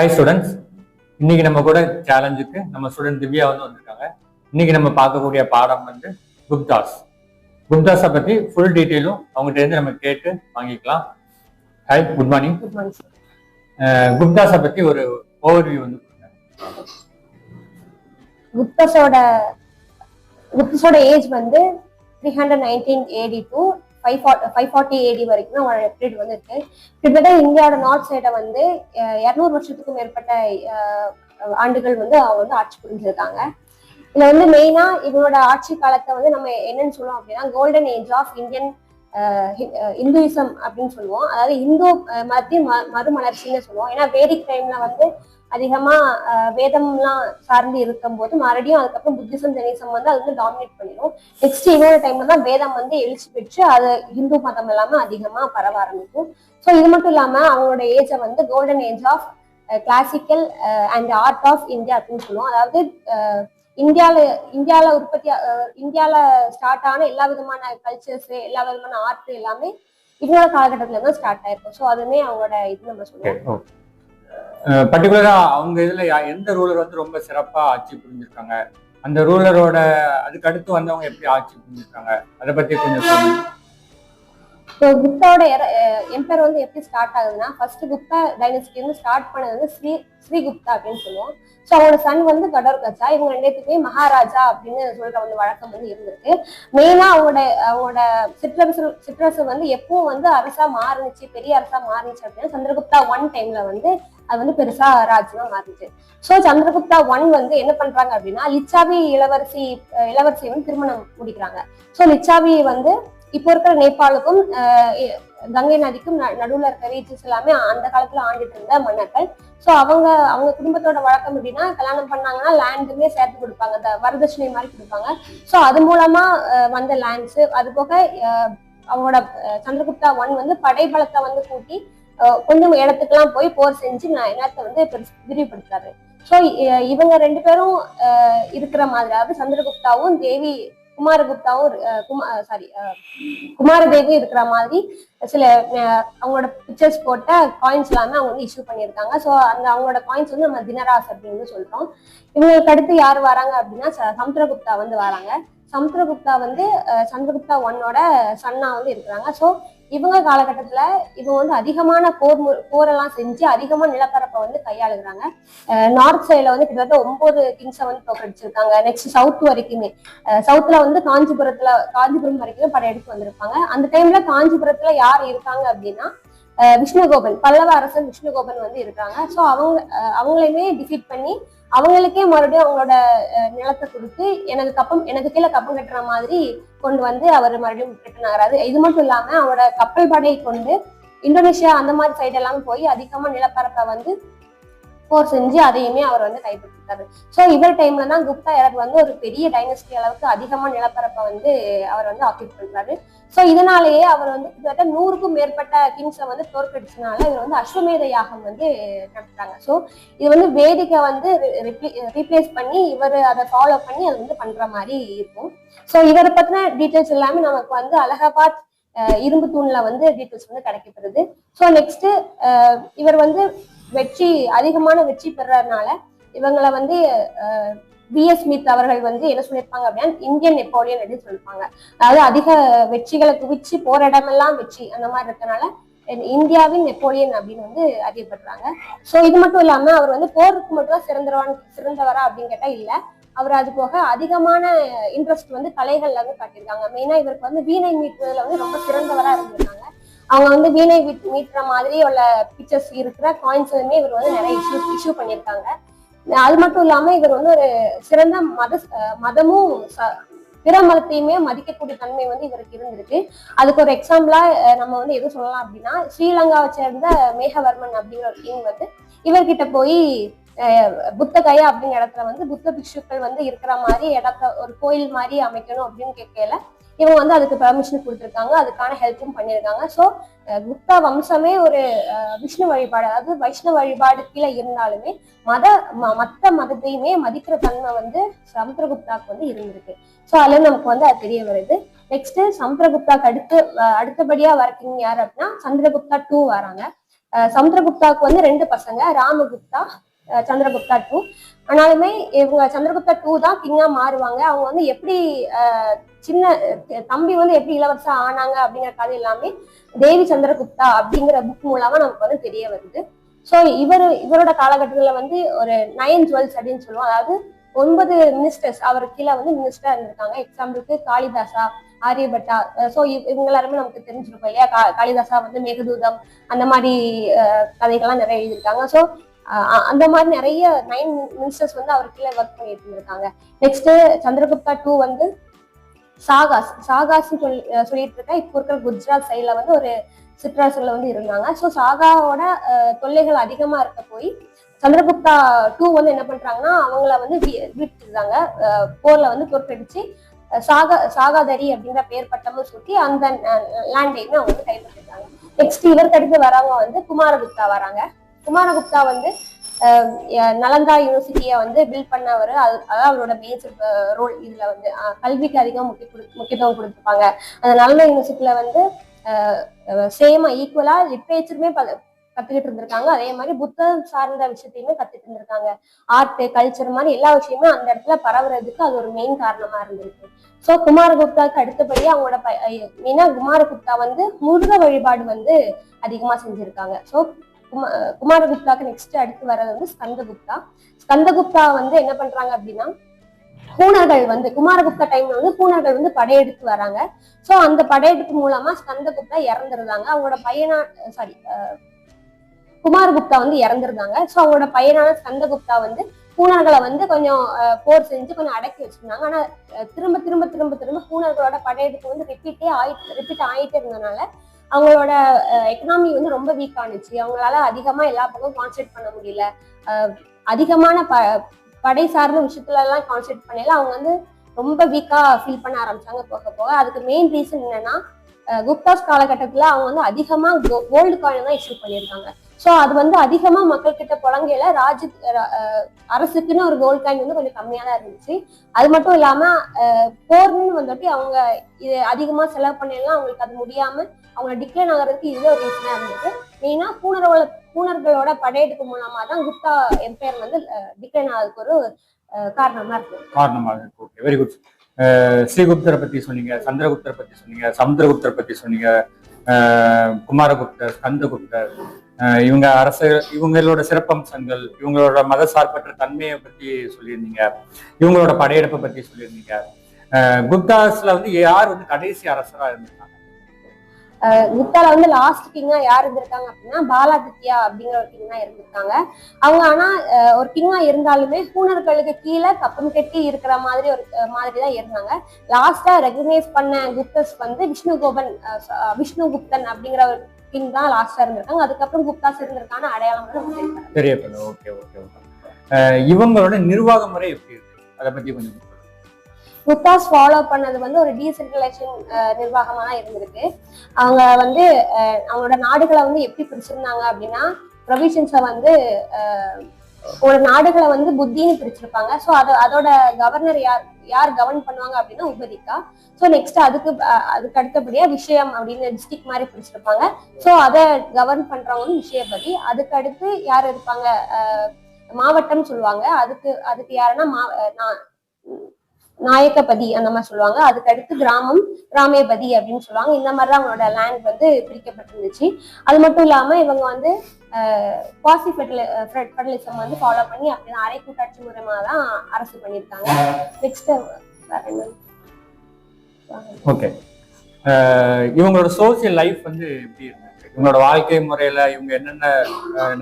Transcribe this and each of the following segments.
Hi students இன்னைக்கு நம்ம கூட சேலஞ்சுக்கு நம்ம ஸ்டூடெண்ட் திவ்யா வந்து வந்திருக்காங்க. இன்னைக்கு நம்ம பார்க்கக்கூடிய பாடம் வந்து குப்தாஸ் குப்தாஸை பத்தி ஃபுல் டீட்டெயிலும் அவங்ககிட்ட இருந்து நம்ம கேட்டு வாங்கிக்கலாம். Hi good morning good morning குப்தாஸை பத்தி ஒரு ஓவர்வியூ வந்து. குப்தஸோட குப்தஸோட ஏஜ் வந்து three hundred nineteen AD to five five forty AD வரைக்கும் அவனோட பீரியட் வந்து இருக்கு கிட்டத்தட்ட இந்தியாவோட நார்த் சைடை வந்து இரநூறு வருஷத்துக்கும் மேற்பட்ட ஆண்டுகள் வந்து அவங்க வந்து ஆட்சி புரிஞ்சிருக்காங்க. இதுல வந்து மெயினா இவங்களோட ஆட்சி காலத்தை வந்து நம்ம என்னன்னு சொல்லுவோம் அப்படின்னா golden age of Indian Hinduism அப்படின்னு சொல்லுவோம். அதாவது இந்து மத்திய ம மறுமலர்ச்சின்னு சொல்லுவோம். ஏன்னா வேதிக் டைம்ல வந்து அதிகமா வேதம்லாம் சார்ந்து இருக்கும்போது மறுபடியும் அதுக்கப்புறம் புத்திசம் ஜெனிசம் வந்து அது வந்து டாமினேட் பண்ணிடும் நெக்ஸ்ட் இன்னொரு டைம்ல தான் வேதம் வந்து எழுச்சி பெற்று அது இந்து மதம் இல்லாம அதிகமா பரவ ஆரம்பிக்கும். ஸோ இது மட்டும் இல்லாம அவங்களோட ஏஜை வந்து golden age of classical and art of India அப்படின்னு சொல்லுவோம். அதாவது இந்தியால இந்தியால உற்பத்தி இந்தியால ஸ்டார்ட் ஆன எல்லா விதமான கல்ச்சர்ஸ் எல்லா விதமான ஆர்ட் எல்லாமே இவங்களோட காலகட்டத்துல தான் ஸ்டார்ட் ஆயிருக்கும் ஸோ அதுவுமே அவங்களோட இது நம்ம சொல்லுவோம். பர்டிகுலரா oh. அவங்க இதுல எந்த ரூலர் வந்து ரொம்ப சிறப்பா ஆட்சி புரிஞ்சிருக்காங்க? அந்த ரூலரோட அதுக்கு அடுத்து வந்தவங்க எப்படி ஆட்சி புரிஞ்சிருக்காங்க? அதை பத்தி கொஞ்சம் சொல்லுங்க. ஸோ குப்தாவோட எம்பையர் வந்து எப்படி ஸ்டார்ட் ஆகுதுன்னா ஃபர்ஸ்ட் குப்தா டைனஸ்டி வந்து ஸ்டார்ட் பண்ணது வந்து ஸ்ரீ ஸ்ரீகுப்தா அப்படின்னு சொல்லுவோம். ஸோ அவங்களோட சன் வந்து கடோர்கச்சா இவங்க ரெண்டுத்துக்குமே மகாராஜா அப்படின்னு சொல்ற வந்து வழக்கம் வந்து இருந்திருக்கு. மெயினா அவங்களோட அவங்களோட சிற்றரசு சிற்றரசு வந்து எப்பவும் வந்து அரசா மாறுனுச்சு பெரிய அரசா மாறுனுச்சு அப்படின்னா சந்திரகுப்தா ஒன் டைம்ல வந்து அது வந்து பெருசா ராஜ்யமா மாறுச்சு. ஸோ சந்திரகுப்தா ஒன் வந்து என்ன பண்றாங்க அப்படின்னா லிச்சாவி இளவரசி இளவரசியை வந்து திருமணம் முடிக்கிறாங்க. ஸோ லிச்சாவி வந்து இப்போ இருக்கிற நேபாளுக்கும் கங்கை நதிக்கும் ந- நடுவுல இருக்க ரீச்சஸ் எல்லாமே அந்த காலத்துல ஆண்டுட்டு இருந்த மன்னர்கள். ஸோ அவங்க அவங்க குடும்பத்தோட வழக்கம் எப்படின்னா கல்யாணம் பண்ணாங்கன்னா லேண்டுமே சேர்த்து கொடுப்பாங்க. இந்த வரதட்சணை மாதிரி கொடுப்பாங்க. ஸோ அது மூலமா அஹ், வந்த லேண்ட்ஸ் அது போக அவங்களோட சந்திரகுப்தா ஒன் வந்து படைபலத்தை வந்து கூட்டி கொஞ்சம் இடத்துக்குலாம் போய் போர் செஞ்சு ந- நிலத்தை வந்து விரிவுபடுத்துறாரு. ஸோ இவங்க ரெண்டு பேரும் இருக்கிற மாதிரி அதாவது சந்திரகுப்தாவும் தேவி குமாரகுப்தாவும் சாரி குமாரதேவி இருக்கிற மாதிரி சில அவங்களோட பிக்சர்ஸ் போட்ட காயின்ஸ் எல்லாமே அவங்க வந்து இஷ்யூ பண்ணியிருக்காங்க. ஸோ அந்த அவங்களோட காயின்ஸ் வந்து நம்ம தினராஸ் அப்படின்னு சொல்றோம். இவங்களுக்கு அடுத்து யார் வராங்க அப்படின்னா ச- சமுத்திரகுப்தா வந்து வராங்க. சமுத்திரகுப்தா வந்து சந்திரகுப்தா ஒன்னோட சன்னா வந்து இருக்கிறாங்க. ஸோ இவங்க காலகட்டத்துல இவங்க வந்து அதிகமான போர் மு- போரெல்லாம் செஞ்சு அதிகமா நிலப்பரப்பை வந்து கையாளுகிறாங்க. நார்த் சைடுல வந்து கிட்டத்தட்ட ஒன்பது கிங்ஸை வந்து தோக்கடிச்சிருக்காங்க நெக்ஸ்ட் சவுத் வரைக்குமே. சவுத்ல வந்து காஞ்சிபுரத்துல காஞ்சிபுரம் வரைக்கும் படையெடுத்து வந்திருப்பாங்க. அந்த டைம்ல காஞ்சிபுரத்துல யார் இருக்காங்க அப்படின்னா விஷ்ணுகோபன் பல்லவ அரசன் விஷ்ணுகோபன் வந்து இருக்காங்க. ஸோ அவங்க அஹ் அவங்களையுமே டிஃபீட் பண்ணி அவங்களுக்கே மறுபடியும் அவங்களோட அஹ், நிலத்தை கொடுத்து எனக்கு கப்பம் எனக்கு கீழே கப்பம் கட்டுற மாதிரி கொண்டு வந்து அவர் மறுபடியும் ரிட்டர்ன் ஆகிறாரு இது மட்டும் இல்லாம அவரோட கப்பல் படை கொண்டு இந்தோனேஷியா அந்த மாதிரி சைடு எல்லாம் போய் அதிகமா நிலப்பரப்பை வந்து போர் செஞ்சு அதையுமே அவர் வந்து கைப்பற்றிட்டாரு. ஸோ இவர் டைம்ல தான் குப்தா எரர் வந்து ஒரு பெரிய டைனஸ்டி அளவுக்கு அதிகமா நிலப்பரப்பை வந்து அவர் வந்து ஆக்கிட் பண்றாரு. ஸோ இதனாலேயே அவர் வந்து கிட்டத்தட்ட நூறுக்கும் மேற்பட்ட கிங்ஸை வந்து தோற்கடிச்சனால இவர் வந்து அஸ்வமேத யாகம் வந்து நடத்துறாங்க. ஸோ இது வந்து வேதிக்கை வந்து ரீப்ளேஸ் பண்ணி இவர் அதை ஃபாலோ பண்ணி அது வந்து பண்ற மாதிரி இருக்கும். ஸோ இவரை பத்தின டீட்டெயில்ஸ் எல்லாமே நமக்கு வந்து அலகாபாத் இரும்பு தூண்ல வந்து டீட்டெயில்ஸ் வந்து கிடைக்கப்படுது. ஸோ நெக்ஸ்ட் இவர் வந்து வெற்றி அதிகமான வெற்றி பெறறதுனால இவங்களை வந்து வி எஸ் ஸ்மித் அவர்கள் வந்து என்ன சொல்லியிருப்பாங்க அப்படின்னா இந்தியன் நெப்போலியன் அப்படின்னு சொல்லியிருப்பாங்க. அதாவது அதிக வெற்றிகளை குவிச்சு போற இடமெல்லாம் வெற்றி அந்த மாதிரி இருக்கனால இந்தியாவின் நெப்போலியன் அப்படின்னு வந்து அறியப்படுறாங்க. ஸோ இது மட்டும் இல்லாம அவர் வந்து போருக்கு மட்டும் தான் சிறந்தவரான் சிறந்தவரா அப்படின்னு கேட்டா இல்ல. அவர் அது போக அதிகமான இன்ட்ரெஸ்ட் வந்து கலைகள்ல வந்து காட்டியிருக்காங்க. மெயினா இவருக்கு வந்து வீணை மீட்டுறதுல வந்து ரொம்ப சிறந்தவரா இருந்திருக்காங்க. அவங்க வந்து வீணை மீட்- மீட்டுற மாதிரி உள்ள பிக்சர்ஸ் இருக்கிற காயின்ஸுமே இவர் வந்து நிறைய இஷ்யூ இஷ்யூ பண்ணியிருக்காங்க. அது மட்டும் இல்லாம இவர் வந்து ஒரு சிறந்த மத மதமும் பிற மதத்தையுமே மதிக்கக்கூடிய தன்மை வந்து இவருக்கு இருந்திருக்கு. அதுக்கு ஒரு எக்ஸாம்பிளா நம்ம வந்து எது சொல்லலாம் அப்படின்னா ஸ்ரீலங்காவை சேர்ந்த மேகவர்மன் அப்படிங்கிற ஒரு கிங் வந்து இவர்கிட்ட போய் புத்த கயா அப்படிங்கிற இடத்துல வந்து புத்த பிக்ஷுக்கள் வந்து இருக்கிற மாதிரி இடத்த ஒரு கோயில் மாதிரி அமைக்கணும் அப்படின்னு கேட்கல இவங்க வந்து அதுக்கு பெர்மிஷன் கொடுத்துருக்காங்க. அதுக்கான ஹெல்ப்பும் பண்ணியிருக்காங்க. ஸோ குப்தா வம்சமே ஒரு விஷ்ணு வழிபாடு அதாவது வைஷ்ணவ வழிபாடு கீழே இருந்தாலுமே மத ம- மத்த மதத்தையுமே மதிக்கிற தன்மை வந்து சமுத்திரகுப்தாக்கு வந்து இருந்திருக்கு. ஸோ அதுல நமக்கு வந்து அது தெரிய வருது. நெக்ஸ்ட் சமுத்திரகுப்தாக்கு அடுத்து அடுத்தபடியா வர யார் அப்படின்னா சந்திரகுப்தா டூ வராங்க. அஹ் சமுத்திரகுப்தாவுக்கு வந்து ரெண்டு பசங்க ராமகுப்தா சந்திரகுப்தா டூ ஆனாலுமே இவங்க சந்திரகுப்தா டூ தான் கிங்கா மாறுவாங்க. அவங்க வந்து எப்படி சின்ன தம்பி வந்து எப்படி இளவரசா ஆனாங்க அப்படிங்கிற கதை எல்லாமே தேவி சந்திரகுப்தா அப்படிங்கிற புக் மூலமா நமக்கு வந்து தெரிய வருது. ஸோ இவர் இவரோட காலகட்டத்துல வந்து ஒரு நைன் ஜுவல்ஸ் அப்படின்னு சொல்லுவோம். அதாவது ஒன்பது மினிஸ்டர்ஸ் அவர் கீழே வந்து மினிஸ்டர் இருந்திருக்காங்க. எக்ஸாம்பிளுக்கு காளிதாசா ஆரியபட்டா ஸோ இவங்க எல்லாருமே நமக்கு தெரிஞ்சிருக்கும் இல்லையா? கா- காளிதாசா வந்து மேகதூதம் அந்த மாதிரி கதைகள்லாம் நிறைய எழுதியிருக்காங்க. ஸோ அந்த மாதிரி நிறைய நைன் மினிஸ்டர்ஸ் வந்து அவர் கீழே ஒர்க் பண்ணிட்டு இருந்திருக்காங்க. நெக்ஸ்ட் சந்திரகுப்தா டூ வந்து சாகாஸ் சாகாஸ் சொல்லி சொல்லிட்டு இருக்க இப்போ இருக்கிற குஜராத் சைடில் வந்து ஒரு சிற்றரசுகள் வந்து இருந்தாங்க. ஸோ சாகாவோட தொல்லைகள் அதிகமா இருக்க போய் சந்திரகுப்தா டூ வந்து என்ன பண்றாங்கன்னா அவங்கள வந்து வீ- போர்ல வந்து தோற்கடிச்சு சாகா சாகாதரி அப்படின்ற பேர் பட்டமும் சுற்றி அந்த லேண்டையுமே அவங்க வந்து கைப்பற்றிருக்காங்க நெக்ஸ்ட் இவருக்கு அடுத்து வரவங்க வந்து குமாரகுப்தா வராங்க. குமாரகுப்தா வந்து நலந்தா யூனிவர்சிட்டியை வந்து பில்ட் பண்ணவர். அது அதாவது அவரோட மேஜர் ரோல் இதுல வந்து கல்விக்கு அதிகம் முக்கிய முக்கியத்துவம் கொடுத்துருப்பாங்க. அந்த நலந்தா யூனிவர்சிட்டியில வந்து சேமா ஈக்குவலா லிட்ரேச்சருமே கத்துக்கிட்டு இருந்திருக்காங்க. அதே மாதிரி புத்தகம் சார்ந்த விஷயத்தையுமே கத்துட்டு இருந்திருக்காங்க. ஆர்ட் கல்ச்சர் மாதிரி எல்லா விஷயமே அந்த இடத்துல பரவுறதுக்கு அது ஒரு மெயின் காரணமா இருந்திருக்கு. ஸோ குமாரகுப்தாவுக்கு அடுத்தபடி அவங்களோட மெயினா குமாரகுப்தா வந்து முருக வழிபாடு வந்து அதிகமா செஞ்சிருக்காங்க. ஸோ குமா- குமாரகுப்தாக்கு நெக்ஸ்ட் அடுத்து வர்றது வந்து ஸ்கந்தகுப்தா. ஸ்கந்தகுப்தா வந்து என்ன பண்றாங்க அப்படின்னா பூனர்கள் வந்து குமாரகுப்தா டைம்ல வந்து பூனர்கள் வந்து படையெடுத்து வராங்க. ஸோ அந்த படையெடுப்பு மூலமா ஸ்கந்தகுப்தா இறந்துருந்தாங்க அவங்களோட பையனா சாரி குமாரகுப்தா வந்து இறந்துருந்தாங்க ஸோ அவங்களோட பையனான ஸ்கந்தகுப்தா வந்து பூனர்களை வந்து கொஞ்சம் போர் செஞ்சு கொஞ்சம் அடக்கி வச்சிருந்தாங்க. ஆனா திரும்ப திரும்ப திரும்ப திரும்ப பூனர்களோட படையெடுப்பு வந்து ரிப்பீட்டே ஆயிட்டு ரிப்பீட் ஆயிட்டு இருந்தனால அவங்களோட எக்கனாமி வந்து ரொம்ப வீக் ஆனிச்சு. அவங்களால அதிகமா எல்லா பக்கமும் கான்சென்ட்ரேட் பண்ண முடியல. அதிகமான ப படை சார்ந்த விஷயத்துல எல்லாம் கான்சென்ட்ரேட் பண்ணல அவங்க வந்து ரொம்ப வீக்கா ஃபீல் பண்ண ஆரம்பிச்சாங்க போக போக. அதுக்கு மெயின் ரீசன் என்னன்னா குப்தாஸ் காலகட்டத்துல அவங்க வந்து அதிகமா கோல்டு காயின் தான் இஷ்யூ பண்ணியிருக்காங்க. ஸோ அது வந்து அதிகமா மக்கள் கிட்ட புழங்கையில ராஜ அரசுக்குன்னு ஒரு கோல்டு காயின் வந்து கொஞ்சம் கம்மியா தான் இருந்துச்சு. அது மட்டும் இல்லாம போர்னு வந்துட்டு அவங்க இது அதிகமா செலவு பண்ணலாம் அவங்களுக்கு அது முடியாம அவங்க டிக்ளைன் ஆகிறதுக்கு இதுவே ஒரு ரீசனா இருந்தது. மெயினா பூனரோட பூனர்களோட படையெடுப்பு மூலமா தான் குப்தா எம்பையர் வந்து டிக்ளைன் ஆகிறதுக்கு ஒரு காரணமா இருக்கு காரணமாக இருக்கு. ஓகே வெரி குட் ஸ்ரீகுப்தரை பத்தி சொன்னீங்க சந்திரகுப்தரை பத்தி சொன்னீங்க சமுத்திரகுப்தரை பத்தி சொன்னீங்க குமாரகுப்தர் ஸ்கந்தகுப்தர் இவங்க அரச இவங்களோட சிறப்பம்சங்கள் இவங்களோட மத சார்பற்ற தன்மையை பத்தி சொல்லியிருந்தீங்க இவங்களோட படையெடுப்பை பத்தி சொல்லியிருந்தீங்க. குப்தாஸ்ல வந்து யார் வந்து கடைசி அரசரா இருந்தாங்க குப்தால வந்து லாஸ்ட் கிங்கா யார் இருந்திருக்காங்க அப்படின்னா பாலாதித்யா அப்படிங்கிற ஒரு கிங் தான் இருந்திருக்காங்க. அவங்க ஆனா ஒரு கிங்கா இருந்தாலுமே பூனர்களுக்கு கீழே கப்பம் கட்டி இருக்கிற மாதிரி ஒரு மாதிரிதான் மாதிரி தான் இருந்தாங்க லாஸ்டா ரெகனைஸ் பண்ண குப்தஸ் வந்து விஷ்ணுகோபன் அஹ், விஷ்ணு குப்தன் அப்படிங்கிற ஒரு கிங் தான் லாஸ்டா இருந்திருக்காங்க. அதுக்கப்புறம் குப்தாஸ் இருந்திருக்கான அடையாளம் தெரியப்படும் ஓகே ஓகே ஓகே. இவங்களோட நிர்வாக முறை எப்படி இருக்கு? அதை பத்தி கொஞ்சம் சொல்லுங்க. ஃபாலோ பண்ணது வந்து ஒரு டீசென்ட்ரலைசேஷன் நிர்வாகமா தான் இருந்திருக்கு. அவங்க வந்து அவங்களோட நாடுகளை வந்து எப்படி பிரிச்சிருந்தாங்க அப்படின்னா ப்ரொவிஷன்ஸை வந்து ஒரு நாடுகளை வந்து புத்தின்னு பிரிச்சிருப்பாங்க. ஸோ அது அதோட கவர்னர் யார் யார் கவர்ன் பண்ணுவாங்க அப்படின்னா உபதிக்கா. ஸோ நெக்ஸ்ட் அதுக்கு அதுக்கு அடுத்தபடியா விஷயம் அப்படின்னு டிஸ்ட்ரிக்ட் மாதிரி பிரிச்சிருப்பாங்க. ஸோ அதை கவர்ன் பண்றவங்க வந்து விஷயபதி அதுக்கு அடுத்து யார் இருப்பாங்க? மாவட்டம் சொல்லுவாங்க. அதுக்கு அதுக்கு யாருன்னா மா நாயக்கபதி அந்த மாதிரி சொல்லுவாங்க. அதுக்கு அடுத்து கிராமம் கிராமேபதி அப்படின்னு சொல்லுவாங்க. இந்த மாதிரி தான் அவங்களோட லேண்ட் வந்து பிரிக்கப்பட்டிருந்துச்சு. அது மட்டும் இல்லாம இவங்க வந்து பாசி ஃபெடரலிசம் வந்து ஃபாலோ பண்ணி அப்படிதான் அரை கூட்டாட்சி முறைமா தான் அரசு பண்ணியிருக்காங்க. நெக்ஸ்ட் ஓகே இவங்களோட சோசியல் லைஃப் வந்து எப்படி இருந்துச்சு? இவங்களோட வாழ்க்கை முறையில இவங்க என்னென்ன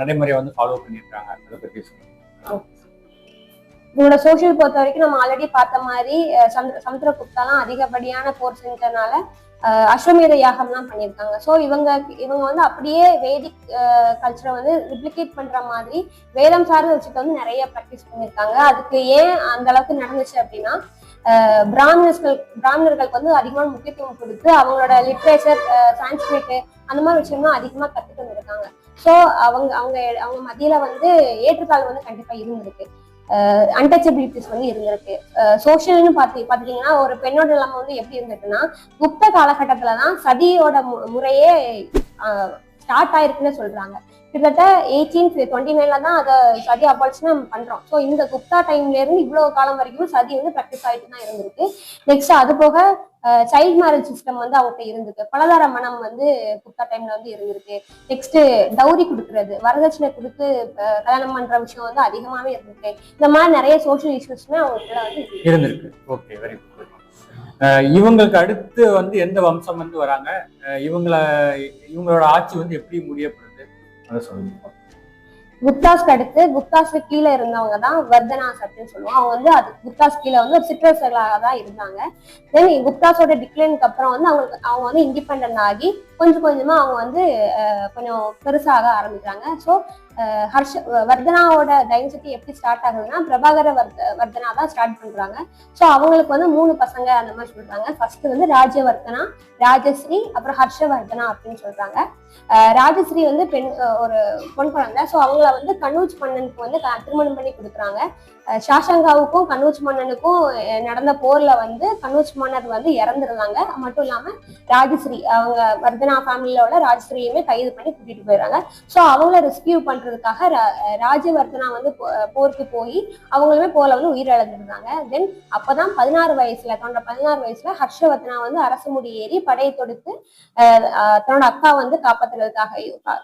நடைமுறையை வந்து ஃபாலோ பண்ணியிருக்காங்க? அதை பத்தி சொல்லுங்க. இவங்களோட சோஷியல் பொறுத்த வரைக்கும் நம்ம ஆல்ரெடி பார்த்த மாதிரி அஹ், சந்திர சமுத்திரகுப்தாலாம் அதிகப்படியான போர் செஞ்சதுனால அஹ், அஸ்வமேத யாகம்லாம் பண்ணியிருக்காங்க. ஸோ இவங்க இவங்க வந்து அப்படியே வேதிக் கல்ச்சரை வந்து ரிப்ளிகேட் பண்ற மாதிரி வேதம் சார்ந்த விஷயத்த வந்து நிறைய ப்ராக்டிஸ் பண்ணியிருக்காங்க. அதுக்கு ஏன் அந்த அளவுக்கு நடந்துச்சு அப்படின்னா பிராமணர்கள் பிராமணர்களுக்கு வந்து அதிகமான முக்கியத்துவம் கொடுத்து அவங்களோட லிட்ரேச்சர் சான்ஸ்கிரிட் அந்த மாதிரி விஷயம்லாம் அதிகமாக கற்றுட்டு வந்திருக்காங்க. ஸோ அவங்க அவங்க அவங்க மத்தியில வந்து ஏற்றுத்தாழ்வு வந்து கண்டிப்பா இருந்திருக்கு. அன்டச்சபிலிட்டிஸ் வந்து இருந்திருக்கு. சோஷியல்னு பார்த்து பார்த்துட்டீங்கன்னா ஒரு பெண்ணோட நிலைமை வந்து எப்படி இருந்திருக்குன்னா குப்த காலகட்டத்துல தான் சதியோட முறையே ஸ்டார்ட் ஆயிருக்குன்னு சொல்றாங்க. கிட்டத்தட்ட எயிட்டீன் டுவெண்ட்டி நைன்ல தான் அதை சதி அபாலிஷன் நம்ம பண்றோம். ஸோ இந்த குப்தா டைம்ல இருந்து இவ்வளவு காலம் வரைக்கும் சதி வந்து ப்ராக்டிஸ் ஆயிட்டு தான் இருந்திருக்கு. நெக்ஸ்ட் அது போக சைல்ட் மேரேஜ் சிஸ்டம் வந்து அவங்ககிட்ட இருந்திருக்கு. பலதார மனம் வந்து குப்தா டைம்ல வந்து இருந்திருக்கு. நெக்ஸ்ட் டௌரி கொடுக்கறது வரதட்சணை கொடுத்து கல்யாணம் பண்ற விஷயம் வந்து அதிகமாவே இருந்திருக்கு. இந்த மாதிரி நிறைய சோஷியல் இஷ்யூஸ்மே அவங்ககிட்ட வந்து இருந்திருக்கு. ஓகே வெரி குட் இவங்களுக்கு அடுத்து வந்து எந்த வம்சம் வந்து வராங்க? அஹ் இவங்கள இவங்களோட ஆட்சி வந்து எப்படி முடியப்படுது? அதை சொல்லுங்க. குப்தாஸ்க்கு அடுத்து குப்தாஸ்க்கு கீழே இருந்தவங்க தான் வர்தனாஸ் அப்படின்னு சொல்லுவோம். அவங்க வந்து அது குப்தாஸ் கீழே வந்து ஒரு சிற்றரசர்களாக தான் இருந்தாங்க தென் குப்தாஸோட டிக்ளைனுக்கு அப்புறம் வந்து அவங்களுக்கு அவங்க வந்து இண்டிபெண்ட் ஆகி கொஞ்சம் கொஞ்சமா அவங்க வந்து கொஞ்சம் பெருசாக ஆரம்பிக்கிறாங்க. ஸோ ஹர்ஷ வர்தனாவோட டைனசிட்டி எப்படி ஸ்டார்ட் ஆகுதுன்னா பிரபாகர வர்த வர்தனா தான் ஸ்டார்ட் பண்றாங்க. ஸோ அவங்களுக்கு வந்து மூணு பசங்க அந்த மாதிரி சொல்றாங்க. ஃபர்ஸ்ட் வந்து ராஜவர்தனா ராஜஸ்ரீ அப்புறம் ஹர்ஷவர்தனா அப்படின்னு சொல்றாங்க. ராஜஸ்ரீ வந்து பெண் ஒரு பொன் குழந்தை. ஸோ அவங்கள வந்து கனூஜ் மன்னனுக்கு வந்து க- திருமணம் பண்ணி கொடுக்குறாங்க. ஷாஷங்காவுக்கும் கண்ணூஜ் மன்னனுக்கும் நடந்த போர்ல வந்து கண்ணூஜ் மன்னர் வந்து இறந்துருந்தாங்க மட்டும் இல்லாம ராஜஸ்ரீ அவங்க வர்தனா ஃபேமிலியோட ராஜஸ்ரீயுமே கைது பண்ணி கூட்டிட்டு போயிடுறாங்க. ஸோ அவங்கள ரெஸ்கியூ பண்றதுக்காக ரா- ராஜவர்தனா வந்து போ- போருக்கு போய் அவங்களுமே போல வந்து உயிரிழந்திருந்தாங்க. தென் அப்பதான் பதினாறு வயசுல தன்னோட பதினாறு வயசுல ஹர்ஷவர்தனா வந்து அரசு முடி ஏறி படையை தொடுத்து தன்னோட அக்கா வந்து காப்பாத்துறதுக்காக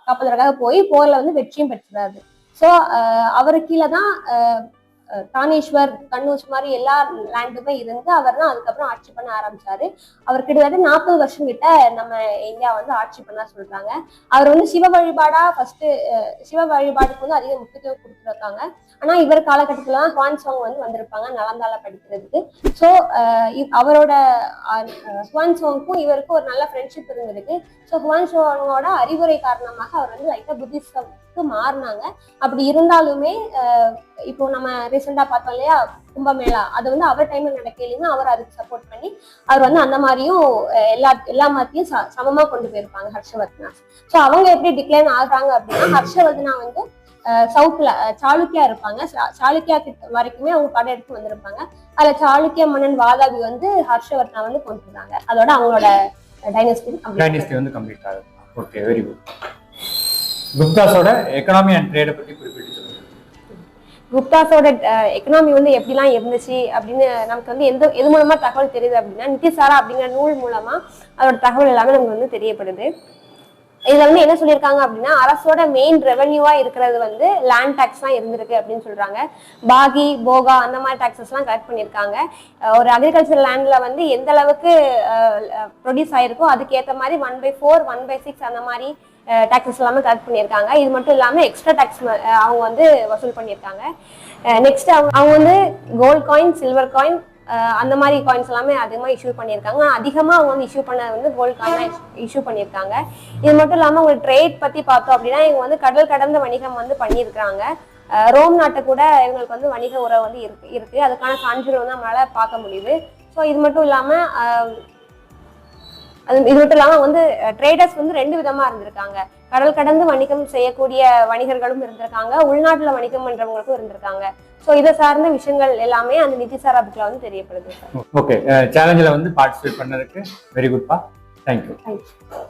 காப்பாத்துறதுக்காக போய் போர்ல வந்து வெற்றியும் பெற்றுறாரு ஸோ அவரு கீழே தான் தானேஸ்வர் கண்ணூஸ் மாதிரி எல்லா லேண்டுமே இருந்து அவர் தான் அதுக்கப்புறம் ஆட்சி பண்ண ஆரம்பிச்சாரு. அவர் கிட்டத்தட்ட நாற்பது வருஷம் கிட்ட நம்ம இந்தியா வந்து ஆட்சி பண்ண சொல்றாங்க. அவர் வந்து சிவ வழிபாடா ஃபர்ஸ்ட் சிவ வழிபாடுக்கு வந்து அதிக முக்கியத்துவம் கொடுத்துருக்காங்க. ஆனா இவர் காலகட்டத்துல தான் ஹுவான் சோங் வந்து வந்திருப்பாங்க நலந்தால படிக்கிறதுக்கு. ஸோ அவரோட அஹ், ஹுவான் சோங்க்கும் இவருக்கும் ஒரு நல்ல ஃப்ரெண்ட்ஷிப் இருந்திருக்கு. ஸோ ஹுவான் சோங்கோட அறிவுரை காரணமாக அவர் வந்து லைட்டா புத்திசம்க்கு மாறினாங்க. அப்படி இருந்தாலுமே இப்போ நம்ம ரீசெண்டா பார்த்தோம் இல்லையா கும்பமேளா. அது வந்து அவர் டைம்ல நடக்கலையுமே அவர் அதுக்கு சப்போர்ட் பண்ணி அவர் வந்து அந்த மாதிரியும் எல்லா எல்லா மதத்தையும் ச- சமமா கொண்டு போயிருப்பாங்க ஹர்ஷவர்தனா. ஸோ அவங்க எப்படி டிக்ளைன் ஆகுறாங்க அப்படின்னா ஹர்ஷவர்தனா வந்து சவுத்ல சாளுக்கியா இருப்பாங்க. சாளுக்கியா கிட்ட வரைக்குமே அவங்க படம் எடுத்து வந்திருப்பாங்க. அதுல சாளுக்கிய மன்னன் வாதாபி வந்து ஹர்ஷவர்தனா வந்து கொண்டுருந்தாங்க அதோட அவங்களோட டைனஸ்டி டைனிஸ்டி வந்து கம்ப்ளீட் ஆகுது. ஓகே வெரி குட் குப்தாஸோட எக்கனாமி அண்ட் ட்ரேடை பற்றி குறிப்பிட்டு சொல்லுங்க. குப்தாஸோட எக்கனாமி வந்து எப்படிலாம் இருந்துச்சு அப்படின்னு நமக்கு வந்து எந்த எது மூலமா தகவல் தெரியுது அப்படின்னா நிதிசாரா அப்படிங்கிற நூல் மூலமா அதோட தகவல் எல்லாமே நமக்கு வந்து தெரியப்படுது. இதுல வந்து என்ன சொல்லியிருக்காங்க அப்படின்னா அரசோட மெயின் ரெவன்யூவா இருக்கிறது வந்து லேண்ட் டேக்ஸ் தான் இருந்திருக்கு அப்படின்னு சொல்றாங்க. பாகி போகா அந்த மாதிரி டாக்ஸஸ் எல்லாம் கலெக்ட் பண்ணியிருக்காங்க. ஒரு அக்ரிகல்ச்சர் லேண்ட்ல வந்து எந்த அளவுக்கு ப்ரொடியூஸ் ஆயிருக்கோ அதுக்கு ஏத்த மாதிரி one by four one by six அந்த மாதிரி டாக்ஸஸ் எல்லாமே கலெக்ட் பண்ணியிருக்காங்க. இது மட்டும் இல்லாமல் எக்ஸ்ட்ரா டாக்ஸ் அவங்க வந்து வசூல் பண்ணியிருக்காங்க. நெக்ஸ்ட் அவங்க அவங்க வந்து கோல்ட் காயின் சில்வர் காயின் அந்த மாதிரி காயின்ஸ் எல்லாமே அதிகமாக இஷ்யூ பண்ணியிருக்காங்க. அதிகமாக அவங்க வந்து இஷ்யூ பண்ணது வந்து கோல்டு காயின் இஷ்யூ பண்ணியிருக்காங்க. இது மட்டும் இல்லாமல் அவங்க ட்ரேட் பற்றி பார்த்தோம் அப்படின்னா இவங்க வந்து கடல் கடந்த வணிகம் வந்து பண்ணியிருக்காங்க ரோம் நாட்டை கூட இவங்களுக்கு வந்து வணிக உறவு வந்து இருக்கு இருக்கு. அதுக்கான சான்றுகள் வந்து நம்மளால பார்க்க முடியுது. ஸோ இது மட்டும் இல்லாமல் அது இது மட்டும் இல்லாமல் வந்து ட்ரேடர்ஸ் வந்து ரெண்டு விதமா இருந்திருக்காங்க. கடல் கடந்து வணிகம் செய்யக்கூடிய வணிகர்களும் இருந்திருக்காங்க. உள்நாட்டுல வணிகம் பண்றவங்களுக்கும் இருந்திருக்காங்க. ஸோ இதை சார்ந்த விஷயங்கள் எல்லாமே அந்த நிதிசாரா புக்ல வந்து தெரியப்படுது சார் ஓகே சேலஞ்சில் வந்து பார்ட்டிசிபேட் பண்ணதுக்கு வெரி குட்பா தேங்க்யூ தேங்க்யூ